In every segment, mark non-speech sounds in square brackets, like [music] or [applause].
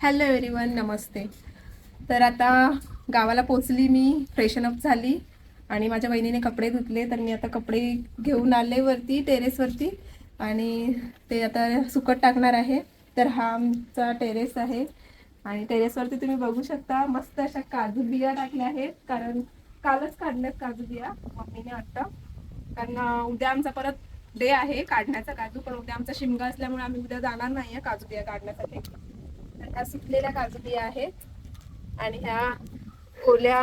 Hello everyone नमस्ते. तर आता गावाला पोचली मी फ्रेशन अप झाली आणि माझ्या बहिणीने कपडे धुतले तर मी आता कपडे घेऊन आले वरती टेरेसवरती आणि ते आता सुकत टाकणार आहे. तर हा आमचा टेरेस आहे आणि टेरेसवरती तुम्ही बघू शकता मस्त अशा काजू बिया टाकल्या आहेत. कारण कालच काढल्यात काजू बिया मम्मीने वाटतं कारण उद्या आमचा परत डे आहे काढण्याचा काजू पण उद्या आमचा शिमगा असल्यामुळे आम्ही उद्या जाणार नाही आहे काजू बिया काढण्यासाठी. ह्या सुकलेल्या काजू बिया आहेत. आणि ह्या ओल्या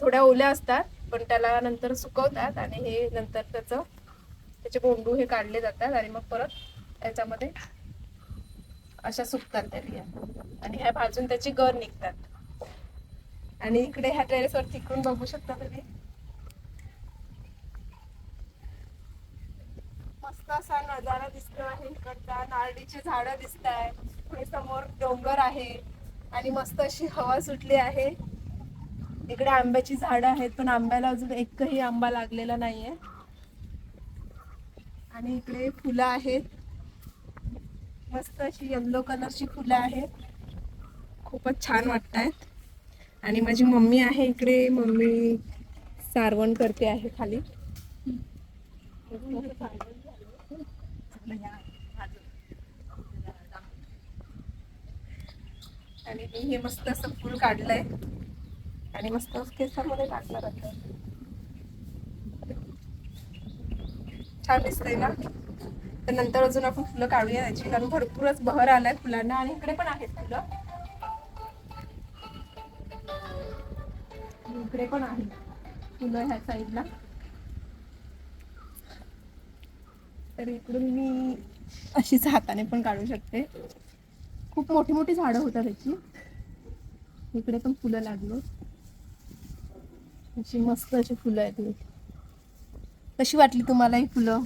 थोड्या ओल्या असतात पण त्याला नंतर सुकवतात आणि हे नंतर त्याचं त्याचे बोंडू हे काढले जातात आणि मग परत त्याच्यामध्ये अशा सुकतात त्या बिया. आणि ह्या भाजून त्याची गर निघतात. आणि इकडे ह्या टेरेसवर तिकडून बघू शकता तुम्ही. मस्त असा नजारा दिसतो आहे इकडचा नारळीची झाडं दिसत आहे समोर डोंगर आहे आणि मस्त अशी हवा सुटली आहे. इकडे आंब्याची झाडं आहेत पण आंब्याला अजून एकही आंबा लागलेला नाहीये. आणि इकडे फुलं आहेत. मस्त अशी येल्लो कलरची फुलं आहेत. खूपच छान वाटत आहेत आणि माझी मम्मी आहे इकडे मम्मी सारवण करते आहे खाली. आणि मी हे मस्त असं फुल काढलंय. आणि मस्त केसामध्ये टाकणार आता छान दिसतंय ना? तर नंतर अजून आपण फुलं काढूया त्याची कारण भरपूरच बहर आलाय फुलांना आणि इकडे पण आहेत फुलं. इकडे पण आहेत फुलं ह्या साईडला. तर इकडून मी अशीच हाताने पण काढू शकते. खूप मोठी मोठी झाडं होतात त्याची. इकडे पण फुलं लागलो. अशी मस्त अशी फुलं आहेत कशी वाटली तुम्हाला ही फुलं?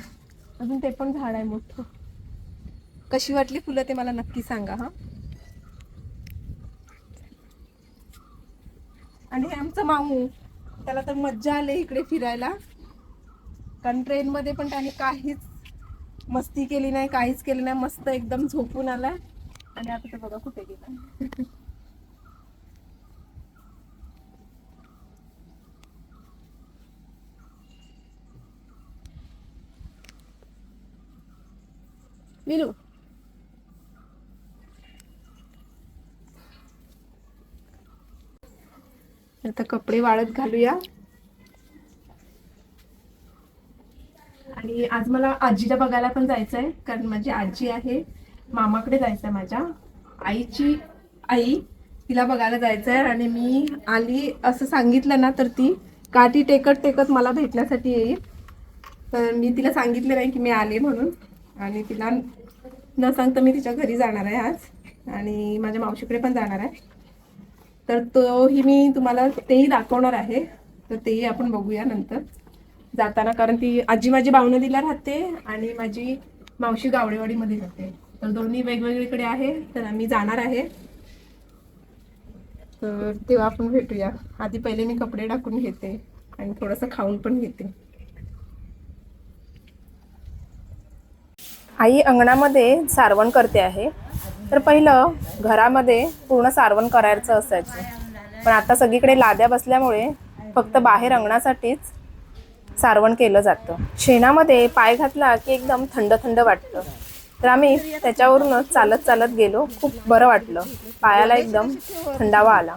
अजून ते पण झाड आहे मोठं. कशी वाटली फुलं ते मला नक्की सांगा हा. आणि हे आमचं मामू त्याला तर मज्जा आली इकडे फिरायला. कारण ट्रेनमध्ये पण त्याने काहीच मस्ती केली नाही काहीच केलं नाही मस्त एकदम झोपून आलाय. आणि आता तर बघा कुठे गेला. विलू आता कपडे वाळत घालूया. आणि आज मला आजीला बघायला पण जायचं आहे कारण माझी आजी आहे. मामाकडे जायचं आहे माझ्या. आईची आई तिला बघायला जायचं आहे आणि मी आली असं सांगितलं ना तर ती काठी टेकत टेकत मला भेटण्यासाठी येईल. तर मी तिला सांगितलं नाही की मी आले म्हणून. आणि तिला न सांगता मी तिच्या घरी जाणार आहे आज. आणि माझ्या मावशीकडे पण जाणार आहे. तर तोही मी तुम्हाला तेही दाखवणार आहे. तर तेही आपण बघूया नंतर. जाताना कारण ती आजी माझी बावनदीला राहते आणि माझी मावशी गावडेवाडीमध्ये राहते. तर दोन्ही वेगवेगळीकडे आहे तर आम्ही जाणार आहे. तर तेव्हा आपण भेटूया. आधी पहिले मी कपडे टाकून घेते आणि थोडंसं खाऊन पण घेते. आई अंगणामध्ये सारवण करते आहे. तर पहिलं घरामध्ये पूर्ण सारवण करायचं असायचं. पण आता सगळीकडे लाद्या बसल्यामुळे फक्त बाहेर अंगणासाठीच सारवण केलं जातं. शेणामध्ये पाय घातला की एकदम थंड थंड वाटतं. तर आम्ही त्याच्यावरूनच चालत चालत गेलो. खूप बरं वाटलं. पायाला एकदम थंडावा आला.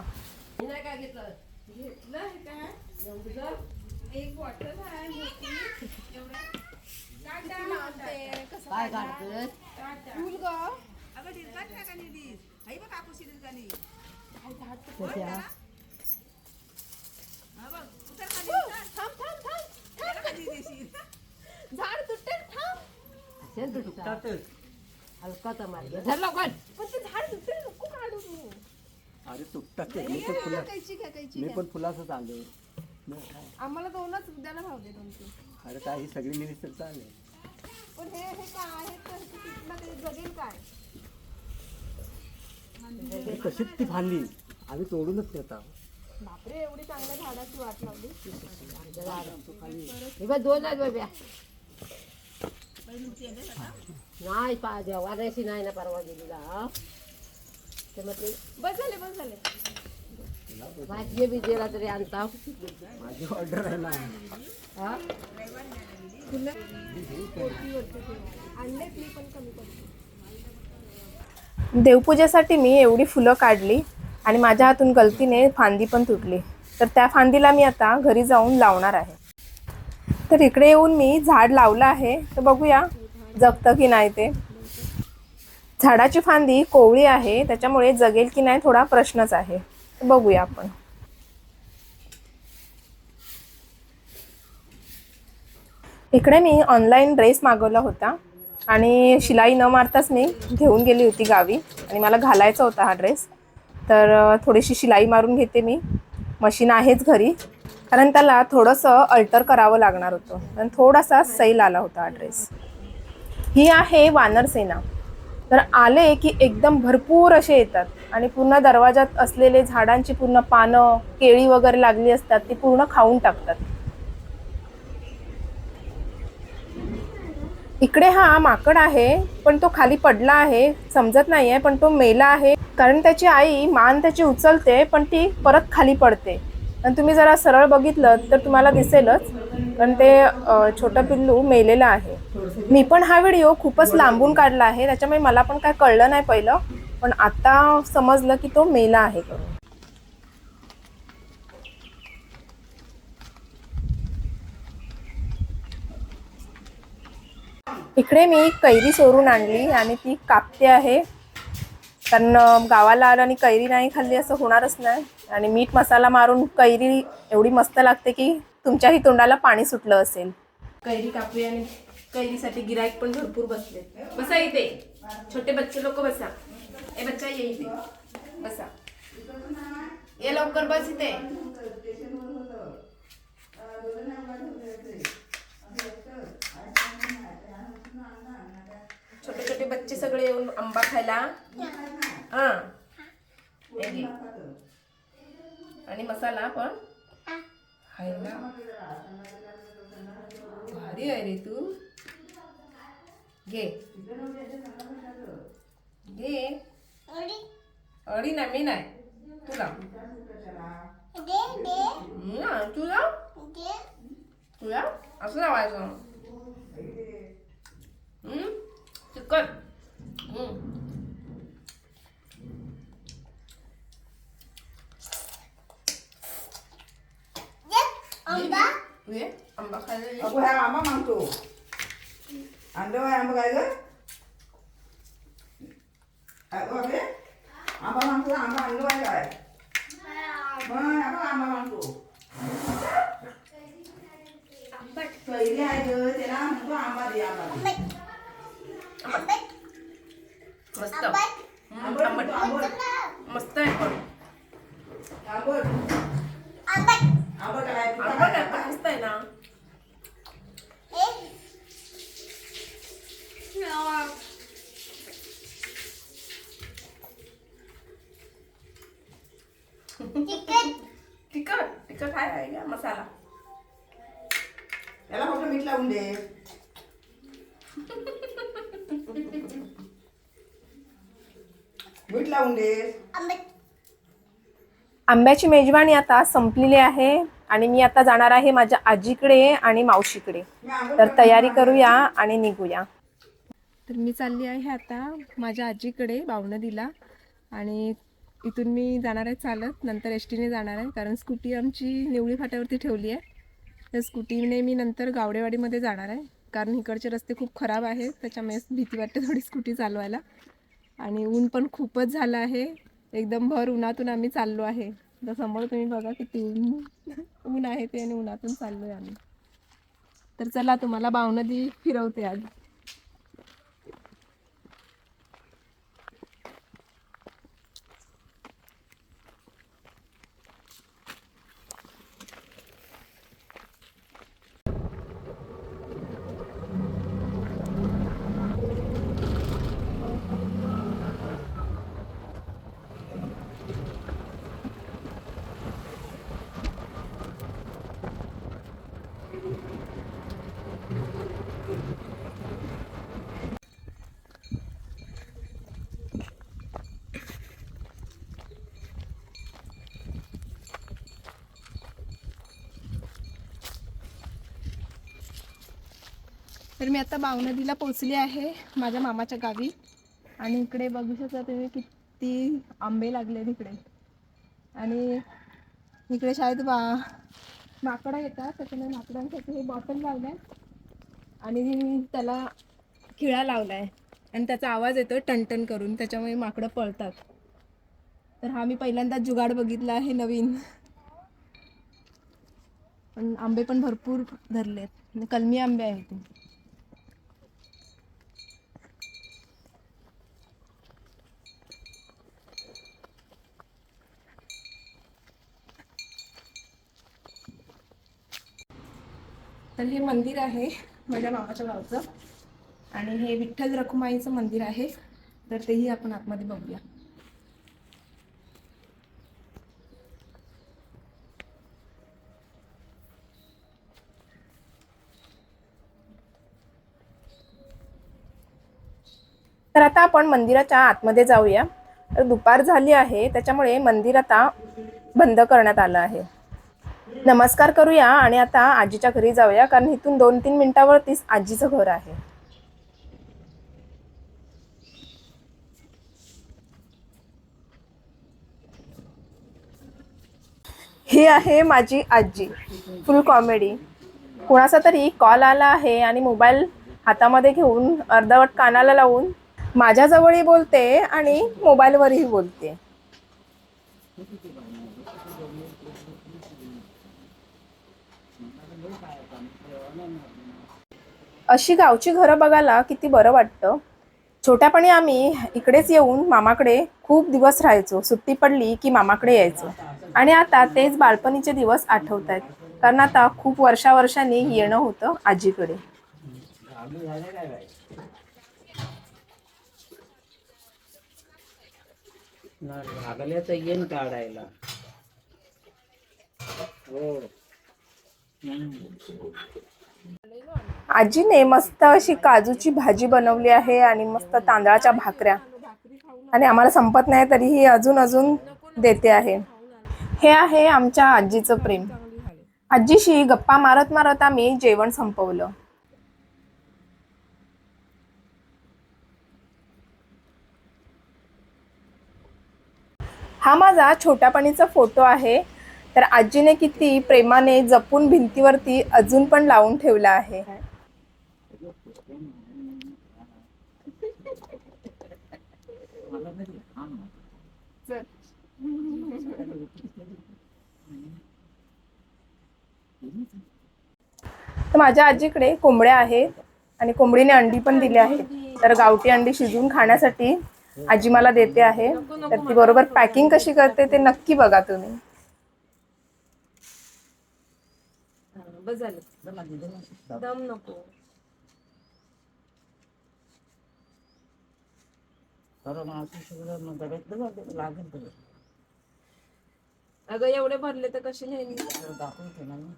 झाड असेल हलका तर मार्ग धरला कोण पण ते झाड तुटते नको काढू. तू अरे तुटतात ते. मी पण फुला कैची घ्या कैची मी घ्या. पण फुलाच आलो आम्हाला दोनच उद्याला भाव दे तुमची अरे काय ही सगळी तर चालेल. पण हे हे काय आहे? तर हे तुटलं ते जगेल काय? कशीच ती फांदली आम्ही तोडूनच नेता. बापरे एवढी चांगल्या झाडाची वाट लावली. हे बघ दोन आहेत बाब्या नाही पा वाजायची नाही ना परवा गेलेला ते मग ते बस झाले बस झाले. भाजी बिजेला तरी आणता. माझी ऑर्डर आहे ना. हा? देवपूजेसाठी मी एवढी फुलं काढली आणि माझ्या हातून गलतीने फांदी पण तुटली. तर त्या फांदीला मी आता घरी जाऊन लावणार आहे. तर इकडे येऊन मी झाड लावलं आहे. तर बघूया जगतं की नाही ते. झाडाची फांदी कोवळी आहे. त्याच्यामुळे जगेल की नाही थोडा प्रश्नच आहे. बघूया आपण. इकडे मी ऑनलाईन ड्रेस मागवला होता. आणि शिलाई न मारताच मी घेऊन गेली होती गावी. आणि मला घालायचा होता हा ड्रेस तर थोडीशी शिलाई मारून घेते मी. मशीन आहेच घरी. कारण त्याला थोडंसं अल्टर करावं लागणार होतं. आणि थोडासा सैल आला होता हा ड्रेस ही आहे वानरसेना तर आले की एकदम भरपूर असे येतात. आणि पूर्ण दरवाजात असलेले झाडांची पूर्ण पानं केळी वगैरे लागली असतात ती पूर्ण खाऊन टाकतात. इकडे हा माकड आहे पण तो खाली पडला आहे. समजत नाही आहे पण तो मेला आहे. कारण त्याची आई मान त्याची उचलते पण ती परत खाली पडते. आणि तुम्ही जरा सरळ बघितलं तर तुम्हाला दिसेलच. कारण ते छोटं पिल्लू मेलेलं आहे. मी पण हा व्हिडिओ खूपच लांबून काढला आहे. त्याच्यामुळे मला पण काय कळलं नाही पहिलं. पण आता समजलं की तो मेला आहे. करून इकडे मी कैरी सोडून आणली आणि ती कापते आहे. कारण गावाला आलं आणि कैरी नाही खाल्ली असं होणारच नाही. आणि मीठ मसाला मारून कैरी एवढी मस्त लागते की तुमच्याही तोंडाला पाणी सुटलं असेल. कैरी कापली आणि कैरीसाठी गिराईक पण भरपूर बसले. बसा इथे. छोटे बच्चे लोक बसा. ए बच्चा ये इथे. बसा. ये लवकर बस इथे. छोटे छोटे बच्चे सगळे येऊन आंबा खायला. हा. आणि मसाला पण. खायला भारी आहे रे तू. घे. घे. अडी. नाही मी नाही. तुला तुला तुला असं लावायचं. हम्म चिकन हम्म तू ये आंबा खायला ये. अगो ह्या आंबा मागतो आणलं बाय आंबा काय ग अगो अबे आंबा मागतो आंबा आणलं बाय काय मग आपण आंबा मागतो कैरी आहे ग त्याला म्हणतो आंबा दे आंबा दे मस्त हम्म, आंबट आंबट. आंबट मस्त आहे पण आंबट आंबट आहे आंबट आहे पण मस्त आहे ना. तिखट. तिखट आहे आहे का मसाला. याला फक्त मीठ लावून दे. मीठ लावून दे. आंब्याची मेजवानी आता संपलेली आहे. आणि मी आता जाणार आहे माझ्या आजीकडे आणि मावशीकडे. तर तयारी करूया आणि निघूया. तर मी चालली आहे आता माझ्या आजीकडे बावनदीला. आणि इथून मी जाणार आहे चालत नंतर एस टीने जाणार आहे. कारण स्कूटी आमची निवळी फाट्यावरती ठेवली आहे. तर स्कूटीने मी नंतर गावडेवाडीमध्ये जाणार आहे. कारण इकडचे रस्ते खूप खराब आहेत त्याच्यामुळे भीती वाटते थोडी स्कूटी चालवायला. आणि ऊन पण खूपच झालं आहे. एकदम भर उन्हातून आम्ही चाललो आहे. तर समोर तुम्ही बघा किती ऊन ऊन आहे ते आणि उन्हातून चाललो आहे आम्ही. तर चला तुम्हाला बावनदी फिरवते आज. तर मी आता बावनदीला पोचली आहे माझ्या मामाच्या गावी. आणि इकडे बघू शकता तुम्ही किती आंबे लागले इकडे. आणि इकडे शाळेत बा माकडं येतात त्याच्यामुळे माकडांसाठी हे बॉटल लावल्या. आणि त्याला खिळा लावला आहे आणि त्याचा आवाज येतो टनटन करून त्याच्यामुळे माकडं पळतात. तर हा मी पहिल्यांदाच जुगाड बघितला आहे नवीन. पण आंबे पण भरपूर धरले आहेत कलमी आंबे आहेत. तर हे मंदिर आहे माझ्या मामाच्या गावचं. आणि हे विठ्ठल रखुमाईचं मंदिर आहे. तर तेही आपण आतमध्ये बघूया. तर आता आपण मंदिराच्या आतमध्ये जाऊया. तर दुपार झाली आहे त्याच्यामुळे मंदिर आता बंद करण्यात आलं आहे. नमस्कार करूया आणि आता आजीच्या घरी जाऊया कारण इथून दोन तीन मिनिटावरतीच आजीचं घर आहे. ही आहे माझी आजी फुल कॉमेडी कुणाचा तरी कॉल आला आहे आणि मोबाईल हातामध्ये घेऊन अर्धवट कानाला लावून माझ्याजवळही बोलते आणि मोबाईलवरही बोलते. अशी गावची घरं बघायला किती बरं वाटतं. छोट्यापणी आम्ही इकडेच येऊन मामाकडे खूप दिवस राहायचो. सुट्टी पडली की मामाकडे यायचो. आणि आता तेच बालपणीचे दिवस आठवत आहेत कारण आता खूप वर्षावर्षांनी येणं होतं आजीकडे. भागल्याचं काढायला. हो. आजीने मस्त अशी काजूची भाजी बनवली आहे आणि मस्त तांदळाच्या भाकऱ्या. आणि आम्हाला संपत नाही तरीही अजून अजून देते आहे. हे आहे आमच्या आजीचं प्रेम. आजीशी गप्पा मारत मारत आम्ही जेवण संपवलं. हा माझा छोट्यापणीचा फोटो आहे. तर आजीने किती प्रेमाने जपून भिंतीवरती अजून पण लावून ठेवला आहे. तर माझ्या आजीकडे कोंबड्या आहेत आणि कोंबडीने अंडी पण दिली आहेत. तर गावठी अंडी शिजवून खाण्यासाठी आजी मला देते आहे. तर ती बरोबर पॅकिंग कशी करते ते नक्की बघा तुम्ही. दम नको. सगळं लागेल तुला. अगं एवढे भरले तर कशी नेहमी दाखवते ना मी.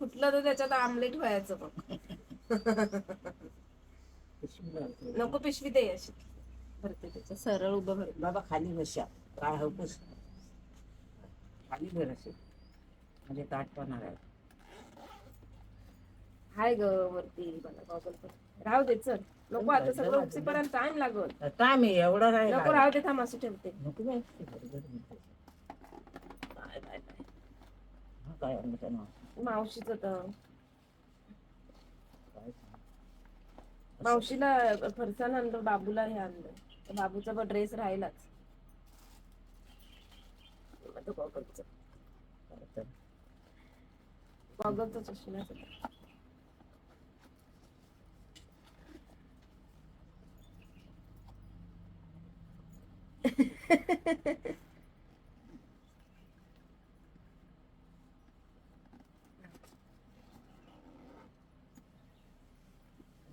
फुटलं तर त्याच्यात आमलेट व्हायचं बघ. [laughs] नको पिशवी दे अशी. भरते त्याच्या सरळ उभं भरते बाबा खाली बसा. काय हवपूस खाली बरसे म्हणजे ताटपणा आहे. हाय ग वरती. मला गॉगल पण. राहू दे चल. नको आता सगळं उपसीपर्यंत टाइम लागल. काय मी एवढा नाही नको. राहू दे थांब असं ठेवते. नको बाई. काय काय काय. काय आणलं नाव मावशीच तर. मावशीला फरसाण आणलं बाबूला हे आणलं बाबूचा पण ड्रेस राहिलाच. आता गॉगलचं काय तर.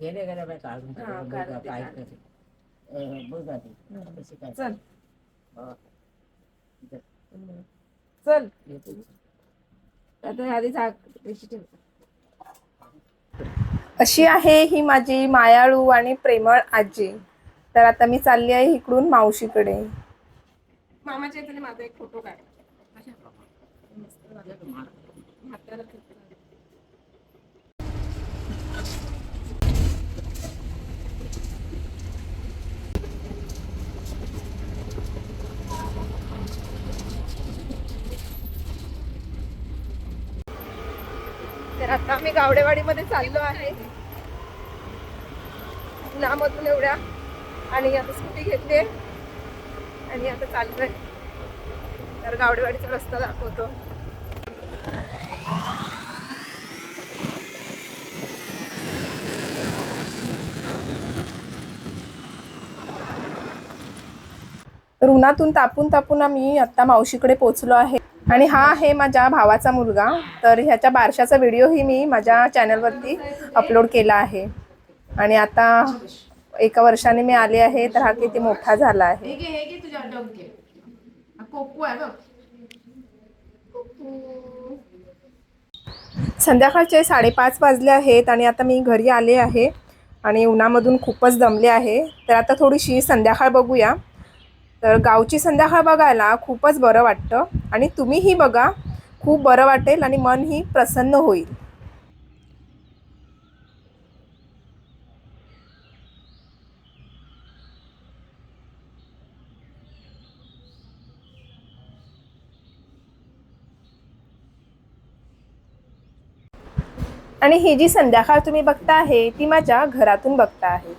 गेले गेले बाई काढून हा, बघा काय. अं, बघा. कशी काय चल. हा. चल. येते. आता आधी झाक पेशी ठेव. अशी आहे ही माझी मायाळू आणि प्रेमळ आजी. तर आता मी चालली आहे इकडून मावशीकडे. मामाच्या इथे माझा एक फोटो काढ. आता आम्ही गावडेवाडीमध्ये चाललो आहे. उन्हामधून एवढ्या. आणि आता स्कूटी घेतली आणि आता चाललोय. तर गावडेवाडीचा रस्ता दाखवतो. तर उन्हातून तापून तापून आम्ही आत्ता मावशीकडे पोचलो आहे. आणि हा आहे माझ्या भावाचा मुलगा. तर ह्याच्या बारशाचा व्हिडिओही मी माझ्या चॅनलवरती अपलोड केला आहे. आणि आता एका वर्षाने मी आले आहे तर हा किती मोठा झाला आहे. संध्याकाळचे साडेपाच वाजले आहेत आणि आता मी घरी आले आहे. आणि उन्हामधून खूपच दमले आहे. तर आता थोडीशी संध्याकाळ बघूया. तर गावची संध्याकाळ बघायला खूपच बरं वाटतं. आणि तुम्हीही बघा खूप बरं वाटेल आणि मनही प्रसन्न होईल. आणि ही जी संध्याकाळ तुम्ही बघता आहे ती माझ्या घरातून बघता आहे.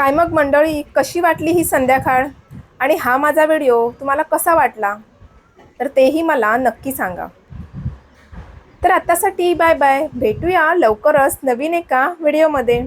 काय मग मंडळी कशी वाटली ही संध्याकाळ? आणि हा माझा व्हिडिओ तुम्हाला कसा वाटला? तर तेही मला नक्की सांगा. तर आत्तासाठी बाय बाय. भेटूया लवकरच नवीन एका व्हिडिओमध्ये.